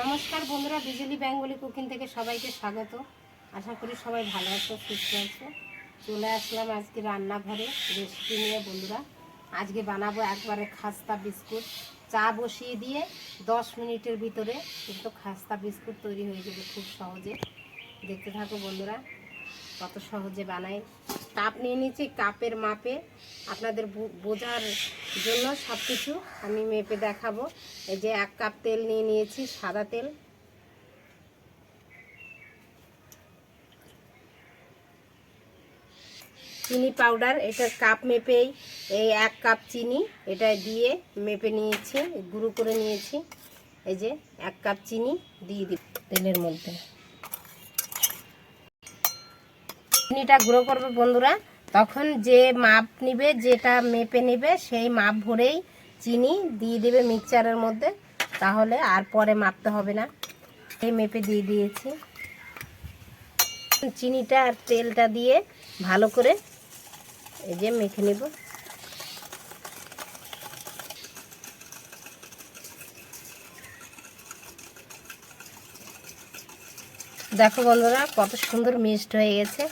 নমস্কার বন্ধুরা, বিজলি Bengali cooking থেকে সবাইকে স্বাগত। আশা করি সবাই ভালো আছো, সুস্থ আছো। চলে আসলাম আজকে রান্নাঘরে রেসিপি নিয়ে বন্ধুরা। আজকে বানাবো একবারে খাস্তা বিস্কুট। চা বসিয়ে দিয়ে দশ মিনিটের ভিতরে কিন্তু খাস্তা বিস্কুট তৈরি হয়ে যাবে খুব সহজে। দেখতে থাকো বন্ধুরা। কত সহজে বানাই। কাপ নিয়ে নিয়েছি কাপের মাপে আপনাদের বোঝার জন্য সব কিছু আমি মেপে দেখাবো। এই যে এক কাপ তেল নিয়ে নিয়েছি, সাদা তেল। চিনি পাউডার এটার কাপ মেপেই এই এক কাপ চিনি এটা দিয়ে মেপে নিয়েছি, গুঁড়ো করে নিয়েছি। এই যে এক কাপ চিনি দিয়ে দিই। তেলের মধ্যে। চিনিটা গুঁড়ো করবে বন্ধুরা। তখন যে মাপ নিবে, যেটা মেপে নেবে, সেই মাপ ভরেই চিনি দিয়ে দেবে মিক্সচারের মধ্যে। তাহলে আর পরে মাপতে হবে না। এই মেপে দিয়ে দিয়েছি। চিনিটা আর তেলটা দিয়ে ভালো করে এই যে মেখে নেব। দেখো বন্ধুরা, কত সুন্দর মিক্সড হয়ে গেছে।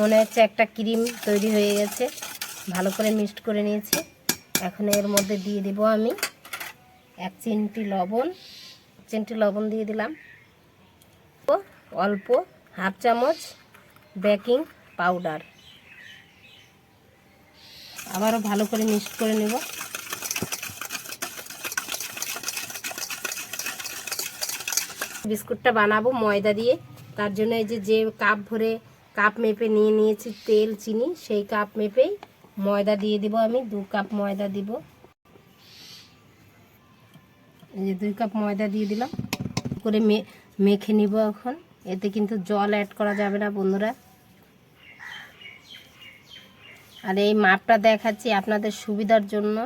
মনে হচ্ছে একটা ক্রিম তৈরি হয়ে গেছে। ভালো করে মিক্সড করে নিয়েছি। এখন এর মধ্যে দিয়ে দেব আমি এক চিমটি লবণ। চিমটি লবণ দিয়ে দিলাম। অল্প হাফ চামচ বেকিং পাউডার। আবারও ভালো করে মিক্সড করে নেব। বিস্কুটটা বানাবো ময়দা দিয়ে। তার জন্য এই যে যে কাপ ভরে কাপ মেপে নিয়ে নিয়েছি তেল, চিনি। সেই কাপ মেপেই ময়দা দিয়ে দিব আমি। দু কাপ ময়দা দিব। এই যে দুই কাপ ময়দা দিয়ে দিলাম। করে মেখে নিব এখন। এতে কিন্তু জল অ্যাড করা যাবে না, বন্ধুরা। আর এই মাপটা দেখাচ্ছি আপনাদের সুবিধার জন্য।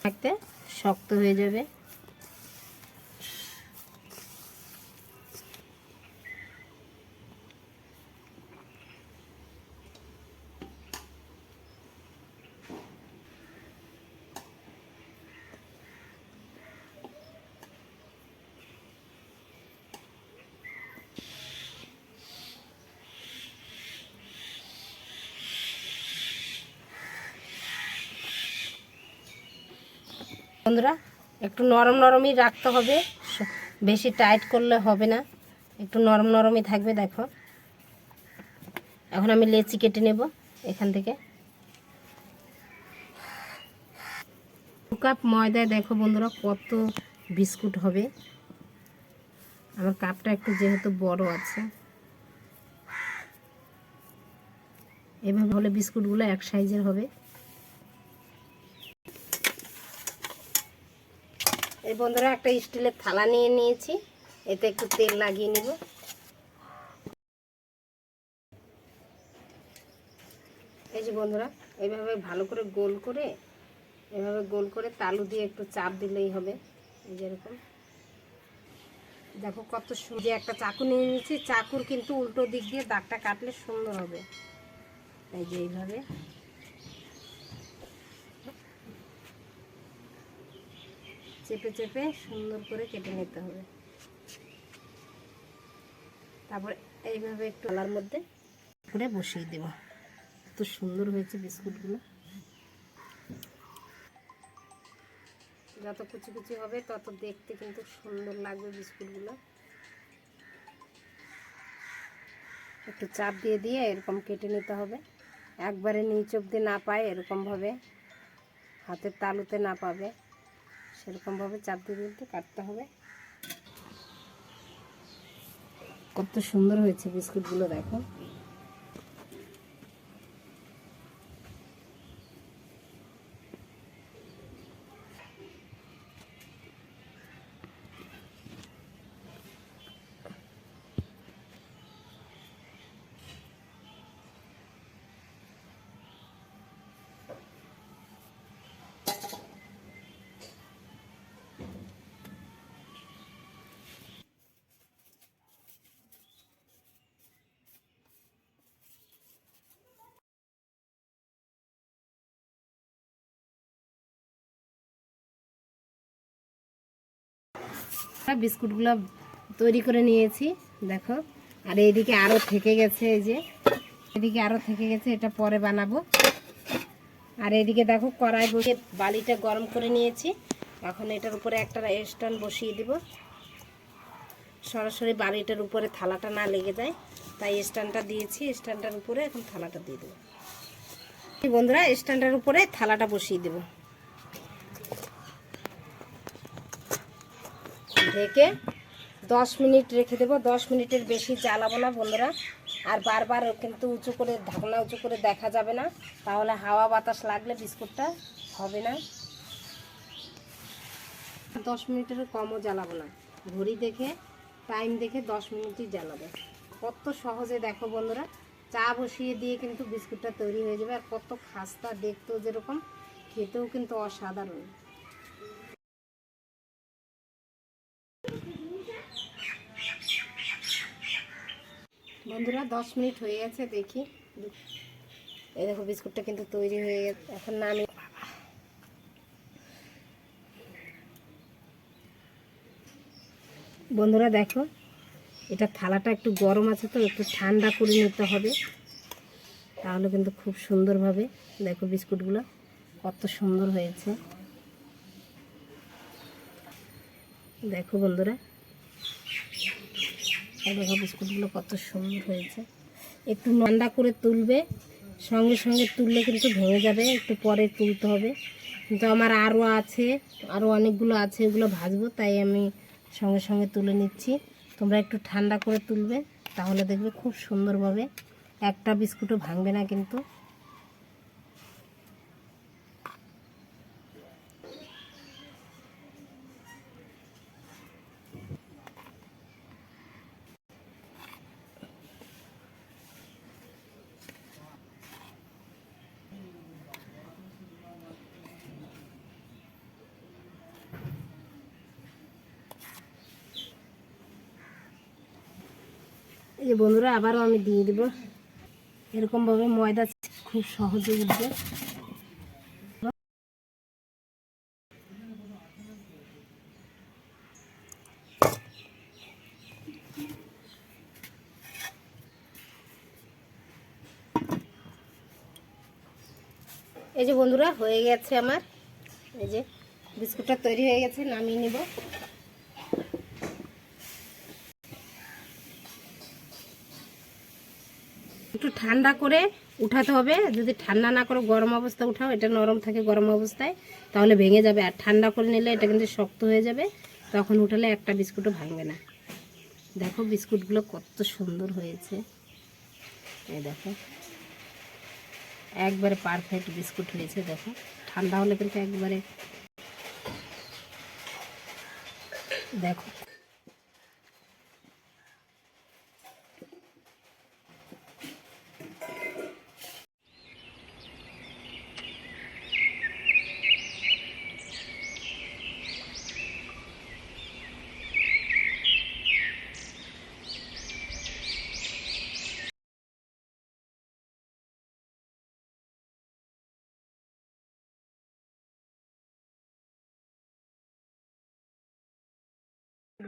থাকতে শক্ত হয়ে যাবে। বন্ধুরা, একটু নরম নরমই রাখতে হবে। বেশি টাইট করলে হবে না। একটু নরম নরমই থাকবে, দেখো। এখন আমি লেচি কেটে নেব এখান থেকে। দু কাপ ময়দায় দেখো বন্ধুরা, কত বিস্কুট হবে। আমার কাপটা একটু যেহেতু বড় আছে। এভাবে হলে বিস্কুটগুলো এক সাইজের হবে। এই বন্ধুরা, একটা স্টিলের থালা নিয়ে নিয়েছি। এতে একটু তেল লাগিয়ে নিব। এই যে বন্ধুরা এইভাবে ভালো করে গোল করে, এভাবে গোল করে তালু দিয়ে একটু চাপ দিলেই হবে। যেরকম দেখো কত সুন্দর। একটা চাকু নিয়ে নিয়েছি, চাকুর কিন্তু উল্টো দিক দিয়ে দাগটা কাটলে সুন্দর হবে। এই যে এইভাবে। চেপে চেপে সুন্দর করে কেটে নিতে হবে। তারপর এইভাবে একটু আলার মধ্যে করে বসিয়ে দেব। এত সুন্দর হয়েছে বিস্কুটগুলো। যত কুচি কুচি হবে, তত দেখতে কিন্তু সুন্দর লাগবে বিস্কুটগুলো। একটু চাপ দিয়ে দিয়ে এরকম কেটে নিতে হবে। একবারে নিচ অব্দি না পায়, এরকমভাবে হাতের তালুতে না পাবে। সেরকমভাবে চাপ দিয়ে দিতে কাটতে হবে। কত সুন্দর হয়েছে বিস্কুটগুলো দেখো। বিস্কুটগুলো তৈরি করে নিয়েছি, দেখো। আর এইদিকে আরও থেকে গেছে, এই যে। এদিকে আরও থেকে গেছে, এটা পরে বানাবো। আর এদিকে দেখো, কড়াই বসে বালিটা গরম করে নিয়েছি। এখন এটার উপরে একটা স্ট্যান্ড বসিয়ে দিব। সরাসরি বালিটার উপরে থালাটা না লেগে যায়, তাই স্ট্যান্ডটা দিয়েছি। স্ট্যান্ডটার উপরে এখন থালাটা দিয়ে দেবো। বন্ধুরা, স্ট্যান্ডের উপরে থালাটা বসিয়ে দেব। ঢেকে দশ মিনিট রেখে দেবো। দশ মিনিটের বেশি জ্বালাবো না বন্ধুরা। আর বারবার কিন্তু উঁচু করে, ঢাকনা উঁচু করে দেখা যাবে না। তাহলে হাওয়া বাতাস লাগলে বিস্কুটটা হবে না। দশ মিনিটের কমও জ্বালাবো না। ঘড়ি দেখে, টাইম দেখে দশ মিনিটই জ্বালাবো। কত সহজে দেখো বন্ধুরা, চা বসিয়ে দিয়ে কিন্তু বিস্কুটটা তৈরি হয়ে যাবে। আর কত খাস্তা দেখতেও যেরকম, খেতেও কিন্তু অসাধারণ। বন্ধুরা, দশ মিনিট হয়ে গেছে, দেখি। এই দেখো, বিস্কুটটা কিন্তু তৈরি হয়ে গেছে। এখন নামি বন্ধুরা দেখো, এটা থালাটা একটু গরম আছে তো, একটু ঠান্ডা করে নিতে হবে। তাহলে কিন্তু খুব সুন্দরভাবে, দেখো বিস্কুটগুলো কত সুন্দর হয়েছে। দেখো বন্ধুরা বিস্কুটগুলো কত সুন্দর হয়েছে। একটু নন্দা করে তুলবে, সঙ্গে সঙ্গে তুললে কিন্তু ভেঙে যাবে, একটু পরে তুলতে হবে। কিন্তু আমার আরও আছে, আরও অনেকগুলো আছে এগুলো ভাজবো, তাই আমি সঙ্গে সঙ্গে তুলে নিচ্ছি। তোমরা একটু ঠান্ডা করে তুলবে, তাহলে দেখবে খুব সুন্দরভাবে একটা বিস্কুটও ভাঙবে না কিন্তু। এই যে বন্ধুরা, আবারও আমি দিয়ে দেবো। এরকমভাবে ময়দা খুব সহজে উঠবে। এই যে বন্ধুরা, হয়ে গেছে আমার। এই যে বিস্কুটটা তৈরি হয়ে গেছে, নামিয়ে নেব একটু ঠান্ডা করে উঠাতে হবে। যদি ঠান্ডা না করে, গরম অবস্থা উঠাও, এটা নরম থাকে গরম অবস্থায়, তাহলে ভেঙে যাবে। আর ঠান্ডা করে নিলে এটা কিন্তু শক্ত হয়ে যাবে, তখন উঠালে একটা বিস্কুটও ভাঙবে না। দেখো বিস্কুটগুলো কত সুন্দর হয়েছে। এই দেখো, একবারে পারফেক্ট বিস্কুট হয়েছে, দেখো। ঠান্ডা হলে কিন্তু একবারে দেখো।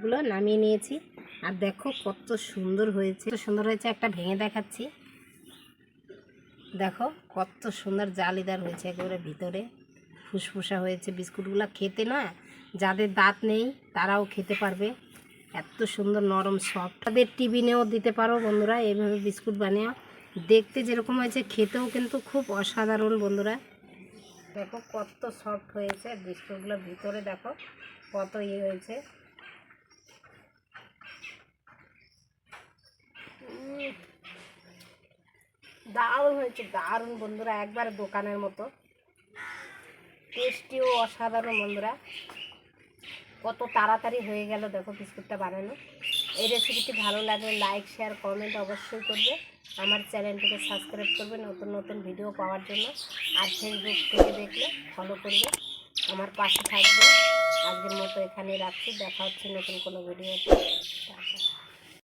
গুলো নামিয়ে নিয়েছি। আর দেখো কত সুন্দর হয়েছে। কত সুন্দর হয়েছে একটা ভেঙে দেখাচ্ছি। দেখো কত সুন্দর জালিদার হয়েছে একেবারে ভিতরে। ফুসফুসা হয়েছে, বিস্কুটগুলো খেতে না যাদের দাঁত নেই তারাও খেতে পারবে। এত সুন্দর নরম সফট তাদের টিফিনেও দিতে পারো বন্ধুরা, এইভাবে বিস্কুট বানিয়ে। দেখতে যেরকম হয়েছে, খেতেও কিন্তু খুব অসাধারণ বন্ধুরা। দেখো কত সফট হয়েছে বিস্কুটগুলোর ভিতরে, দেখো কত ইয়ে হয়েছে। দারুণ হয়েছে, দারুণ বন্ধুরা, একবার দোকানের মতো। টেস্টিও অসাধারণ বন্ধুরা। কত তাড়াতাড়ি হয়ে গেল, দেখো বিস্কুটটা বানানো। এই রেসিপিটি ভালো লাগলে লাইক শেয়ার কমেন্ট অবশ্যই করবে। আমার চ্যানেলটিকে সাবস্ক্রাইব করবে নতুন নতুন ভিডিও পাওয়ার জন্য। আর ফেসবুক থেকে দেখলে ফলো করবে। আমার পাশে থাকবে। আজকের মতো এখানেই রাখছি। দেখা হচ্ছে নতুন কোনো ভিডিওতে টাটা।